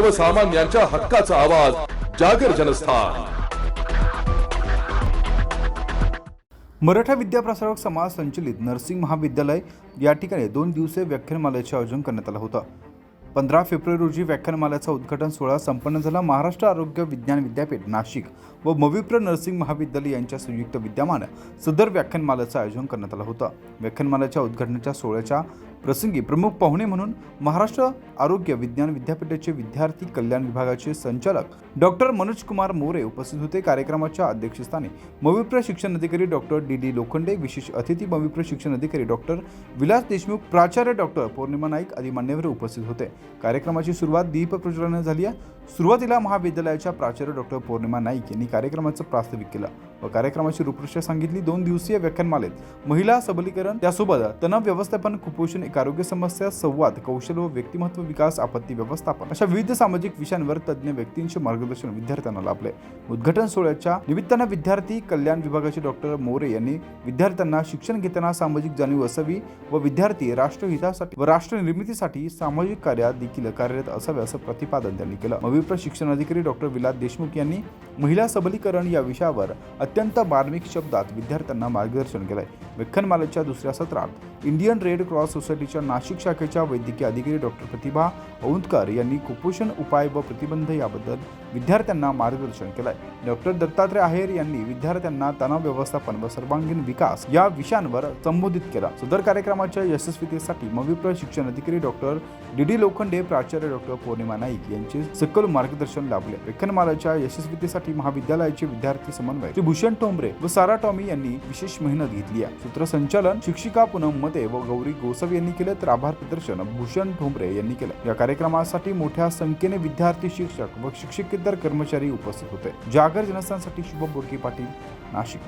सर्वसामान्यांच्या हक्काचा आवाज जागर जनस्थान. मराठा विद्याप्रसारक समाज संचलित नर्सिंग महाविद्यालय या ठिकाणी दोन दिवसीय व्याख्यानमालेचे आयोजन करण्यात आलं होतं. पंधरा फेब्रुवारी रोजी व्याख्यानमालाचा उद्घाटन सोहळा संपन्न झाला. महाराष्ट्र आरोग्य विज्ञान विद्यापीठ नाशिक व मविप्र नर्सिंग महाविद्यालय यांच्या संयुक्त विद्यमान सदर व्याख्यानमालाचं आयोजन करण्यात आलं होतं. व्याख्यानमालाच्या उद्घाटनाच्या सोहळ्याच्या प्रसंगी प्रमुख पाहुणे म्हणून महाराष्ट्र आरोग्य विज्ञान विद्यापीठाचे विद्यार्थी कल्याण विभागाचे संचालक डॉक्टर मनोज कुमार मोरे उपस्थित होते. कार्यक्रमाच्या अध्यक्षस्थानी मविप्र शिक्षण अधिकारी डॉक्टर डी डी लोखंडे विशेष अतिथी मविप्र शिक्षण अधिकारी डॉक्टर विलास देशमुख प्राचार्य डॉक्टर पौर्णिमा नाईक आदी मान्यवर उपस्थित होते. कार्यक्रमाची सुरुवात दीप प्रज्वलनाने झाली आहे. सुरुवातीला महाविद्यालयाच्या प्राचार्य डॉक्टर पौर्णिमा नाईक यांनी कार्यक्रमाचं प्रास्ताविक केलं. व कार्यक्रमाची रूपरेषा सांगितली. दोन दिवसीय व्याख्यानमालेत. महिला सबलीकरण त्यासोबत तणाव व्यवस्थापन कुपोषण एक आरोग्य समस्या संवाद कौशल्य व व्यक्तिमत्व विकास आपत्ती व्यवस्थापन अशा विविध सामाजिक विषयांवर तज्ज्ञ व्यक्तींचे मार्गदर्शन विद्यार्थ्यांना लाभले. उद्घाटन सोहळ्याच्या निमित्तानं विद्यार्थी कल्याण विभागाचे डॉक्टर मोरे यांनी विद्यार्थ्यांना शिक्षण घेताना सामाजिक जाणीव असावी व विद्यार्थी राष्ट्रहितासाठी व राष्ट्र निर्मितीसाठी सामाजिक कार्यात देखील कार्यरत असावे असं प्रतिपादन त्यांनी केलं. मविप्र शिक्षण अधिकारी डॉक्टर विलास देशमुख यांनी महिला सबलीकरण या विषयावर अत्यंत मार्मिक शब्दात विद्यार्थ्यांना मार्गदर्शन केलंय. व्याख्यानमालेच्या दुसऱ्या सत्रात इंडियन रेड क्रॉस सोसायटीच्या नाशिक शाखेच्या वैद्यकीय अधिकारी डॉक्टर प्रतिभा औंतकर यांनी कुपोषण उपाय व प्रतिबंध याबद्दल विद्यार्थ्यांना मार्गदर्शन केलंय. डॉक्टर दत्तात्रय आहेर यांनी विद्यार्थ्यांना तणाव व्यवस्थापन व सर्वांगीण विकास या विषयांवर संबोधित केला. सदर कार्यक्रमाच्या यशस्वीतेसाठी मविप्र शिक्षण अधिकारी डॉक्टर डी डी लोखंडे प्राचार्य डॉक्टर पौर्णिमा नाईक यांचे सकल मार्गदर्शन लाभले. व्याख्यानमालाच्या यशस्वीतेसाठी महाविद्यालयाचे विद्यार्थी समन्वय श्री भूषण टोंबरे व सारा टॉमी यांनी विशेष मेहनत घेतली आहे. सूत्रसंचालन शिक्षिका पूनम मते व गौरी गोसव यांनी केले तर आभार प्रदर्शन भूषण ठोंबरे यांनी केलं. या कार्यक्रमासाठी मोठ्या संख्येने विद्यार्थी शिक्षक व शिक्षकेतर कर्मचारी उपस्थित होते. जागर जनस्थानसाठी शुभम बोडके पाटील नाशिक.